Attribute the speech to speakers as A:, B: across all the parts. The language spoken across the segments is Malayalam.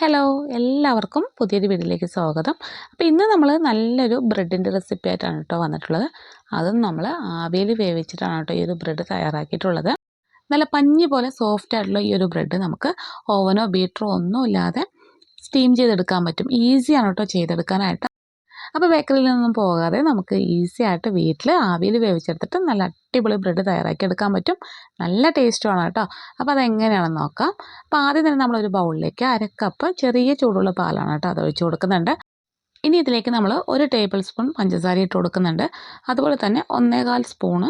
A: ഹലോ എല്ലാവർക്കും പുതിയൊരു വീഡിയോയിലേക്ക് സ്വാഗതം. അപ്പോൾ ഇന്ന് നമ്മൾ നല്ലൊരു ബ്രെഡിന്റെ റെസിപ്പി ആയിട്ടാണ് കേട്ടോ വന്നിട്ടുള്ളത്. അതും നമ്മൾ ആവിയിൽ വേവിച്ചിട്ടാണ് കേട്ടോ ഈ ഒരു ബ്രെഡ് തയ്യാറാക്കിയിട്ടുള്ളത്. നല്ല പഞ്ഞി പോലെ സോഫ്റ്റ് ആയിട്ടുള്ള ഈ ഒരു ബ്രെഡ് നമുക്ക് ഓവനോ ബീറ്ററോ ഒന്നും ഇല്ലാതെ സ്റ്റീം ചെയ്തെടുക്കാൻ പറ്റും. ഈസിയാണ് കേട്ടോ ചെയ്തെടുക്കാനായിട്ട്. അപ്പോൾ ബേക്കറിയിൽ നിന്നും പോകാതെ നമുക്ക് ഈസി ആയിട്ട് വീട്ടിൽ ആവിയിൽ വേവിച്ചെടുത്തിട്ട് നല്ല അടിപൊളി ബ്രെഡ് തയ്യാറാക്കി എടുക്കാൻ പറ്റും. നല്ല ടേസ്റ്റുമാണ് കേട്ടോ. അപ്പോൾ അതെങ്ങനെയാണെന്ന് നോക്കാം. അപ്പോൾ ആദ്യം തന്നെ നമ്മളൊരു ബൗളിലേക്ക് അരക്കപ്പ് കപ്പ് ചെറിയ ചൂടുള്ള പാലാണ് കേട്ടോ അത് ഒഴിച്ച് കൊടുക്കുന്നുണ്ട്. ഇനി ഇതിലേക്ക് നമ്മൾ ഒരു ടേബിൾ സ്പൂൺ പഞ്ചസാര ഇട്ട് കൊടുക്കുന്നുണ്ട്. അതുപോലെ തന്നെ ഒന്നേകാൽ സ്പൂണ്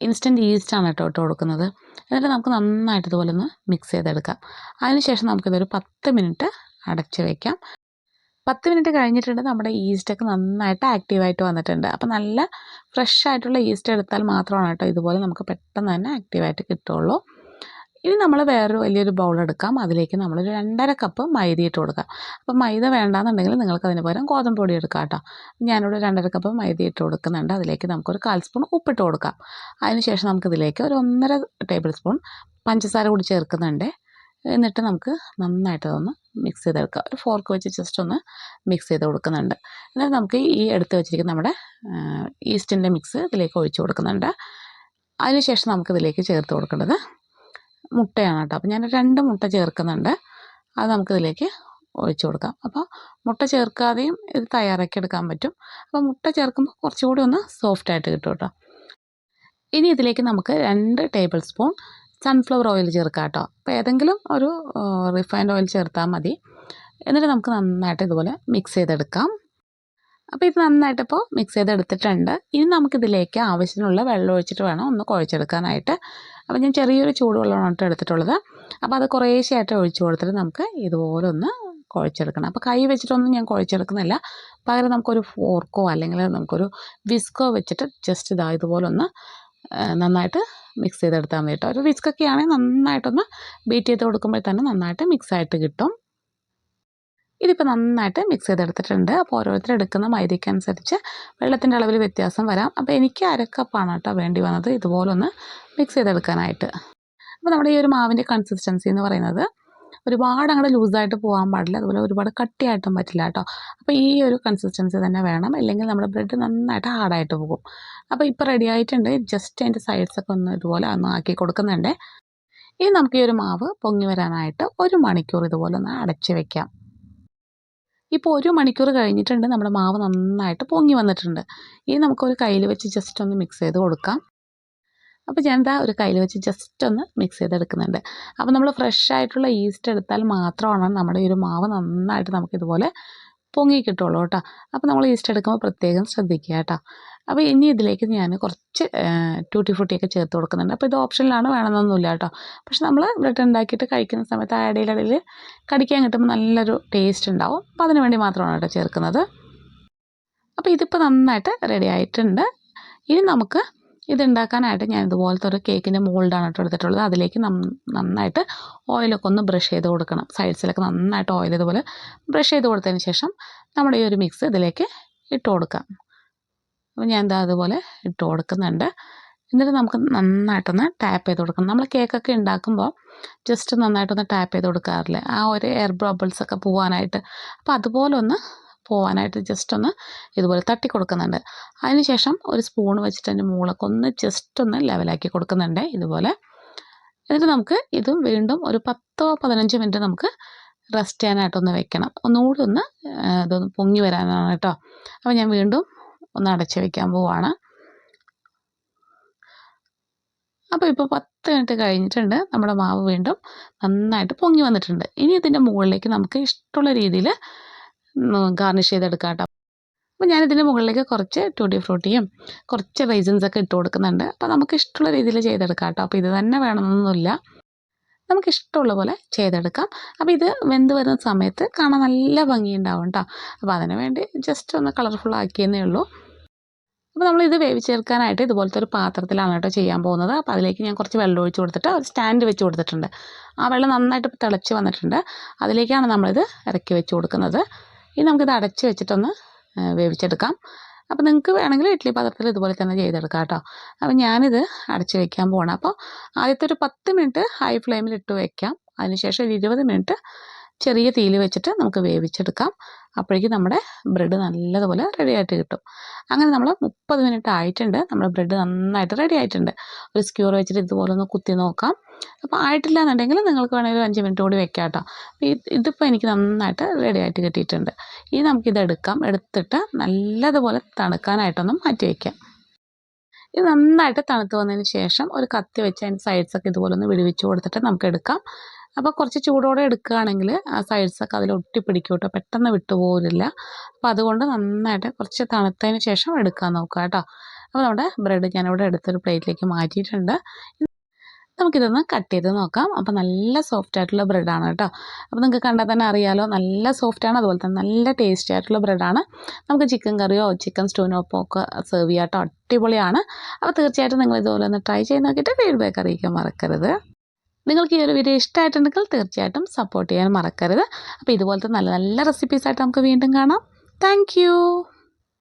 A: ഇൻസ്റ്റന്റ് ഈസ്റ്റാണ് കേട്ടോ ഇട്ട് കൊടുക്കുന്നത്. എന്നിട്ട് നമുക്ക് നന്നായിട്ട് ഇതുപോലെ ഒന്ന് മിക്സ് ചെയ്തെടുക്കാം. അതിനുശേഷം നമുക്കിതൊരു പത്ത് മിനിറ്റ് അടച്ച് വയ്ക്കാം പത്ത് മിനിറ്റ് കഴിഞ്ഞിട്ടുണ്ട് നമ്മുടെ ഈസ്റ്റൊക്കെ നന്നായിട്ട് ആക്റ്റീവായിട്ട് വന്നിട്ടുണ്ട്. അപ്പോൾ നല്ല ഫ്രഷ് ആയിട്ടുള്ള ഈസ്റ്റ് എടുത്താൽ മാത്രമാണ് കേട്ടോ ഇതുപോലെ നമുക്ക് പെട്ടെന്ന് തന്നെ ആക്റ്റീവായിട്ട് കിട്ടുള്ളൂ. ഇനി നമ്മൾ വേറൊരു വലിയൊരു ബൗൾ എടുക്കാം. അതിലേക്ക് നമ്മൾ ഒരു രണ്ടര കപ്പ് മൈദ ഇട്ട് കൊടുക്കാം. അപ്പോൾ മൈദ വേണ്ടാന്നുണ്ടെങ്കിൽ നിങ്ങൾക്ക് അതിന് പകരം ഗോതമ്പ് പൊടി എടുക്കാം കേട്ടോ. ഞാനിവിടെ രണ്ടര കപ്പ് മൈദ ഇട്ട് കൊടുക്കുന്നുണ്ട്. അതിലേക്ക് നമുക്കൊരു കാൽ സ്പൂൺ ഉപ്പിട്ട് കൊടുക്കാം. അതിനുശേഷം നമുക്കിതിലേക്ക് ഒരു ഒന്നര ടേബിൾ സ്പൂൺ പഞ്ചസാര കൂടി ചേർക്കുന്നുണ്ട്. എന്നിട്ട് നമുക്ക് നന്നായിട്ട് അതൊന്ന് മിക്സ് ചെയ്തെടുക്കുക ഒരു ഫോർക്ക് വെച്ച് ജസ്റ്റ് ഒന്ന് മിക്സ് ചെയ്ത് കൊടുക്കുന്നുണ്ട്. എന്നിട്ട് നമുക്ക് ഈ എടുത്ത് വെച്ചിരിക്കുന്ന നമ്മുടെ ഈസ്റ്റിന്റെ മിക്സ് ഇതിലേക്ക് ഒഴിച്ച് കൊടുക്കുന്നുണ്ട്. അതിനുശേഷം നമുക്ക് ഇതിലേക്ക് ചേർത്ത് കൊടുക്കേണ്ടത് മുട്ടയാണ് കേട്ടോ. അപ്പോൾ ഞാൻ രണ്ട് മുട്ട ചേർക്കുന്നുണ്ട്. അത് നമുക്കിതിലേക്ക് ഒഴിച്ചു കൊടുക്കാം. അപ്പോൾ മുട്ട ചേർക്കാതെയും ഇത് തയ്യാറാക്കി എടുക്കാൻ പറ്റും. അപ്പോൾ മുട്ട ചേർക്കുമ്പോൾ കുറച്ചുകൂടി ഒന്ന് സോഫ്റ്റായിട്ട് കിട്ടും കേട്ടോ. ഇനി ഇതിലേക്ക് നമുക്ക് രണ്ട് ടേബിൾ സ്പൂൺ സൺഫ്ലവർ ഓയിൽ ചേർക്കാം കേട്ടോ അപ്പോൾ ഏതെങ്കിലും ഒരു റിഫൈൻഡ് ഓയിൽ ചേർത്താൽ മതി. എന്നിട്ട് നമുക്ക് നന്നായിട്ട് ഇതുപോലെ മിക്സ് ചെയ്തെടുക്കാം. അപ്പോൾ ഇത് നന്നായിട്ടിപ്പോൾ മിക്സ് ചെയ്തെടുത്തിട്ടുണ്ട്. ഇനി നമുക്കിതിലേക്ക് ആവശ്യത്തിനുള്ള വെള്ളം ഒഴിച്ചിട്ട് വേണം ഒന്ന് കുഴച്ചെടുക്കാനായിട്ട്. അപ്പോൾ ഞാൻ ചെറിയൊരു ചൂടുവെള്ളമാണ് എടുത്തിട്ടുള്ളത്. അപ്പോൾ അത് കുറേശ്ശെയായിട്ട് ഒഴിച്ചു കൊടുത്തിട്ട് നമുക്ക് ഇതുപോലെ ഒന്ന് കുഴച്ചെടുക്കണം. അപ്പോൾ കൈ വെച്ചിട്ടൊന്നും ഞാൻ കുഴച്ചെടുക്കുന്നില്ല. പകരം നമുക്കൊരു ഫോർക്കോ അല്ലെങ്കിൽ നമുക്കൊരു വിസ്കോ വെച്ചിട്ട് ജസ്റ്റ് ഇതാ ഇതുപോലെ ഒന്ന് നന്നായിട്ട് മിക്സ് ചെയ്തെടുത്താൽ മതി കേട്ടോ ഒരു വിസ്കൊക്കെ ആണെങ്കിൽ നന്നായിട്ടൊന്ന് ബീറ്റ് ചെയ്ത് കൊടുക്കുമ്പോൾ തന്നെ നന്നായിട്ട് മിക്സ് ആയിട്ട് കിട്ടും. ഇതിപ്പോൾ നന്നായിട്ട് മിക്സ് ചെയ്തെടുത്തിട്ടുണ്ട്. അപ്പോൾ ഓരോരുത്തർ എടുക്കുന്ന മൈദയ്ക്കനുസരിച്ച് വെള്ളത്തിന്റെ അളവിൽ വ്യത്യാസം വരാം. അപ്പോൾ എനിക്ക് അരക്കപ്പാണ് കേട്ടോ വേണ്ടി വന്നത് ഇതുപോലൊന്ന് മിക്സ് ചെയ്തെടുക്കാനായിട്ട്. അപ്പോൾ നമ്മുടെ ഈ ഒരു മാവിന്റെ കൺസിസ്റ്റൻസി എന്ന് പറയുന്നത് ഒരുപാട് അങ്ങോട്ട് ലൂസായിട്ട് പോകാൻ പാടില്ല. അതുപോലെ ഒരുപാട് കട്ടിയായിട്ടും പറ്റില്ല കേട്ടോ. അപ്പോൾ ഈ ഒരു കൺസിസ്റ്റൻസി തന്നെ വേണം. അല്ലെങ്കിൽ നമ്മുടെ ബ്രെഡ് നന്നായിട്ട് ഹാർഡായിട്ട് പോകും. അപ്പോൾ ഇപ്പോൾ റെഡി ആയിട്ടുണ്ട്. ജസ്റ്റ് അതിന്റെ സൈഡ്സൊക്കെ ഒന്ന് ഇതുപോലെ ഒന്ന് ആക്കി കൊടുക്കുന്നുണ്ട്. ഇനി നമുക്ക് ഈ ഒരു മാവ് പൊങ്ങി വരാനായിട്ട് ഒരു മണിക്കൂർ ഇതുപോലെ ഒന്ന് അടച്ച് വെക്കാം. ഇപ്പോൾ ഒരു മണിക്കൂർ കഴിഞ്ഞിട്ടുണ്ട് നമ്മുടെ മാവ് നന്നായിട്ട് പൊങ്ങി വന്നിട്ടുണ്ട്. ഇനി നമുക്കൊരു കയ്യിൽ വെച്ച് ജസ്റ്റ് ഒന്ന് മിക്സ് ചെയ്ത് കൊടുക്കാം. അപ്പോൾ ഞാൻ എന്താ ഒരു കയ്യിൽ വെച്ച് ജസ്റ്റ് ഒന്ന് മിക്സ് ചെയ്തെടുക്കുന്നുണ്ട്. അപ്പോൾ നമ്മൾ ഫ്രഷ് ആയിട്ടുള്ള ഈസ്റ്റ് എടുത്താൽ മാത്രമാണ് നമ്മുടെ ഈ ഒരു മാവ് നന്നായിട്ട് നമുക്കിതുപോലെ പൊങ്ങി കിട്ടുള്ളൂ കേട്ടോ. അപ്പോൾ നമ്മൾ ഈസ്റ്റ് എടുക്കുമ്പോൾ പ്രത്യേകം ശ്രദ്ധിക്കുക കേട്ടോ. അപ്പോൾ ഇനി ഇതിലേക്ക് ഞാൻ കുറച്ച് ടൂട്ടി ഫ്രൂട്ടിയൊക്കെ ചേർത്ത് കൊടുക്കുന്നുണ്ട്. അപ്പോൾ ഇത് ഓപ്ഷനിലാണ് വേണമെന്നൊന്നുമില്ല കേട്ടോ. പക്ഷെ നമ്മൾ ബ്രെഡ് ഉണ്ടാക്കിയിട്ട് കഴിക്കുന്ന സമയത്ത് ആ ഇടയിലിടയിൽ കടിക്കാൻ കിട്ടുമ്പോൾ നല്ലൊരു ടേസ്റ്റ് ഉണ്ടാവും. അപ്പോൾ അതിന് വേണ്ടി മാത്രമാണ് കേട്ടോ ചേർക്കുന്നത്. അപ്പോൾ ഇതിപ്പോൾ നന്നായിട്ട് റെഡി ആയിട്ടുണ്ട്. ഇനി നമുക്ക് ഇതുണ്ടാക്കാനായിട്ട് ഞാൻ ഇതുപോലത്തെ ഒരു കേക്കിന്റെ മോൾഡാണ് കേട്ടോ എടുത്തിട്ടുള്ളത്. അതിലേക്ക് നന്നായിട്ട് ഓയിലൊക്കെ ഒന്ന് ബ്രഷ് ചെയ്ത് കൊടുക്കണം. സൈഡ്സിലൊക്കെ നന്നായിട്ട് ഓയിൽ ഇതുപോലെ ബ്രഷ് ചെയ്ത് കൊടുത്തതിന് ശേഷം നമ്മുടെ ഈ ഒരു മിക്സ് ഇതിലേക്ക് ഇട്ട് കൊടുക്കാം. അപ്പോൾ ഞാൻ എന്താ അതുപോലെ ഇട്ട് കൊടുക്കുന്നുണ്ട്. എന്നിട്ട് നമുക്ക് നന്നായിട്ടൊന്ന് ടാപ്പ് ചെയ്ത് കൊടുക്കണം. നമ്മൾ കേക്കൊക്കെ ഉണ്ടാക്കുമ്പോൾ ജസ്റ്റ് നന്നായിട്ടൊന്ന് ടാപ്പ് ചെയ്ത് കൊടുക്കാറില്ലേ? ആ ഒരു എയർ ബബിൾസ് ഒക്കെ പോകാനായിട്ട് അപ്പോൾ അതുപോലെ ഒന്ന് പോകാനായിട്ട് ജസ്റ്റ് ഒന്ന് ഇതുപോലെ തട്ടി കൊടുക്കുന്നുണ്ട്. അതിനുശേഷം ഒരു സ്പൂൺ വെച്ചിട്ട് അതിന്റെ മുകളൊക്കെ ഒന്ന് ജസ്റ്റ് ഒന്ന് ലെവലാക്കി കൊടുക്കുന്നുണ്ട് ഇതുപോലെ. എന്നിട്ട് നമുക്ക് ഇതും വീണ്ടും ഒരു പത്തോ പതിനഞ്ചോ മിനിറ്റ് നമുക്ക് റെസ്റ്റ് ചെയ്യാനായിട്ടൊന്ന് വെക്കണം. ഒന്നുകൂടി ഒന്ന് ഇതൊന്ന് പൊങ്ങി വരാനാണ് കേട്ടോ. അപ്പോൾ ഞാൻ വീണ്ടും ഒന്ന് അടച്ച് വെക്കാൻ പോവാണ്. അപ്പോൾ ഇപ്പോൾ പത്ത് മിനിറ്റ് കഴിഞ്ഞിട്ടുണ്ട്. നമ്മുടെ മാവ് വീണ്ടും നന്നായിട്ട് പൊങ്ങി വന്നിട്ടുണ്ട്. ഇനി ഇതിന്റെ മുകളിലേക്ക് നമുക്ക് ഇഷ്ടമുള്ള രീതിയിൽ ഗാർണിഷ് ചെയ്തെടുക്കാം കേട്ടോ അപ്പോൾ ഞാനിതിന്റെ മുകളിലേക്ക് കുറച്ച് ടൂട്ടി ഫ്രൂട്ടിയും കുറച്ച് റൈസൻസൊക്കെ ഇട്ട് കൊടുക്കുന്നുണ്ട്. അപ്പോൾ നമുക്ക് ഇഷ്ടമുള്ള രീതിയിൽ ചെയ്തെടുക്കാം കേട്ടോ അപ്പോൾ ഇത് തന്നെ വേണമെന്നൊന്നുമില്ല. നമുക്ക് ഇഷ്ടമുള്ള പോലെ ചെയ്തെടുക്കാം. അപ്പോൾ ഇത് വെന്ത് വരുന്ന സമയത്ത് കാണാൻ നല്ല ഭംഗിയുണ്ടാവും കേട്ടോ അപ്പോൾ അതിന് വേണ്ടി ജസ്റ്റ് ഒന്ന് കളർഫുൾ ആക്കിയെന്നേ ഉള്ളൂ. അപ്പോൾ നമ്മൾ ഇത് വേവിച്ചേർക്കാനായിട്ട് ഇതുപോലത്തെ ഒരു പാത്രത്തിലാണ് കേട്ടോ ചെയ്യാൻ പോകുന്നത്. അപ്പോൾ അതിലേക്ക് ഞാൻ കുറച്ച് വെള്ളം ഒഴിച്ച് കൊടുത്തിട്ട് ഒരു സ്റ്റാൻഡ് വെച്ച് കൊടുത്തിട്ടുണ്ട്. ആ വെള്ളം നന്നായിട്ട് തിളച്ച് വന്നിട്ടുണ്ട്. അതിലേക്കാണ് നമ്മളിത് ഇറക്കി വെച്ച് കൊടുക്കുന്നത്. ഇനി നമുക്കിത് അടച്ച് വെച്ചിട്ടൊന്ന് വേവിച്ചെടുക്കാം. അപ്പോൾ നിങ്ങൾക്ക് വേണമെങ്കിൽ ഇഡ്ഡലി പാത്രത്തിൽ ഇതുപോലെ തന്നെ ചെയ്തെടുക്കാം കേട്ടോ. അപ്പോൾ ഞാനിത് അടച്ച് വെക്കാൻ പോകണം അപ്പോൾ ആദ്യത്തെ ഒരു പത്ത് മിനിറ്റ് ഹൈ ഫ്ലെയിമിൽ ഇട്ട് വയ്ക്കാം അതിനുശേഷം ഒരു ഇരുപത് മിനിറ്റ് ചെറിയ തീയിൽ വെച്ചിട്ട് നമുക്ക് വേവിച്ചെടുക്കാം. അപ്പോഴേക്കും നമ്മുടെ ബ്രെഡ് നല്ലതുപോലെ റെഡി ആയിട്ട് കിട്ടും. അങ്ങനെ നമ്മൾ മുപ്പത് മിനിറ്റ് ആയിട്ടുണ്ട്. നമ്മുടെ ബ്രെഡ് നന്നായിട്ട് റെഡി ആയിട്ടുണ്ട്. ഒരു സ്ക്യൂർ വെച്ചിട്ട് ഇതുപോലെ ഒന്ന് കുത്തി നോക്കാം. അപ്പോൾ ആയിട്ടില്ല എന്നുണ്ടെങ്കിൽ നിങ്ങൾക്ക് വേണമെങ്കിൽ ഒരു അഞ്ച് മിനിറ്റ് കൂടി വെക്കാം കേട്ടോ അപ്പോൾ ഇതിപ്പോൾ എനിക്ക് നന്നായിട്ട് റെഡി ആയിട്ട് കിട്ടിയിട്ടുണ്ട്. ഇനി നമുക്കിത് എടുക്കാം. എടുത്തിട്ട് നല്ലതുപോലെ തണുക്കാനായിട്ടൊന്നും മാറ്റി വയ്ക്കാം ഇത് നന്നായിട്ട് തണുത്ത് വന്നതിന് ശേഷം ഒരു കത്തി വെച്ച് അതിന്റെ സൈഡ്സൊക്കെ ഇതുപോലെ ഒന്ന് വിടുവിച്ച് കൊടുത്തിട്ട് നമുക്ക് എടുക്കാം. അപ്പോൾ കുറച്ച് ചൂടോടെ എടുക്കുകയാണെങ്കിൽ ആ സൈഡ്സൊക്കെ അതിൽ ഒട്ടിപ്പിടിക്കും കേട്ടോ. പെട്ടെന്ന് വിട്ടുപോകില്ല. അപ്പോൾ അതുകൊണ്ട് നന്നായിട്ട് കുറച്ച് തണുത്തതിന് ശേഷം എടുക്കാൻ നോക്കുക കേട്ടോ. അപ്പോൾ നമ്മുടെ ബ്രെഡ് ഞാനിവിടെ എടുത്തൊരു പ്ലേറ്റിലേക്ക് മാറ്റിയിട്ടുണ്ട്. നമുക്കിതൊന്ന് കട്ട് ചെയ്ത് നോക്കാം. അപ്പോൾ നല്ല സോഫ്റ്റ് ആയിട്ടുള്ള ബ്രെഡാണ് കേട്ടോ. അപ്പോൾ നിങ്ങൾക്ക് കണ്ടാൽ തന്നെ അറിയാലോ നല്ല സോഫ്റ്റാണ് അതുപോലെ തന്നെ നല്ല ടേസ്റ്റി ആയിട്ടുള്ള ബ്രെഡാണ് നമുക്ക് ചിക്കൻ കറിയോ ചിക്കൻ സ്റ്റൂനോപ്പോ ഒക്കെ സെർവ് ചെയ്യാം കേട്ടോ. അടിപൊളിയാണ്. അപ്പോൾ തീർച്ചയായിട്ടും നിങ്ങൾ ഇതുപോലെ ഒന്ന് ട്രൈ ചെയ്ത് നോക്കിയിട്ട് ഫീഡ്ബാക്ക് അറിയിക്കാൻ മറക്കരുത്. നിങ്ങൾക്ക് ഈ ഒരു വീഡിയോ ഇഷ്ടമായിട്ടുണ്ടെങ്കിൽ തീർച്ചയായിട്ടും സപ്പോർട്ട് ചെയ്യാൻ മറക്കരുത്. അപ്പോൾ ഇതുപോലത്തെ നല്ല നല്ല റെസിപ്പീസായിട്ട് നമുക്ക് വീണ്ടും കാണാം. താങ്ക്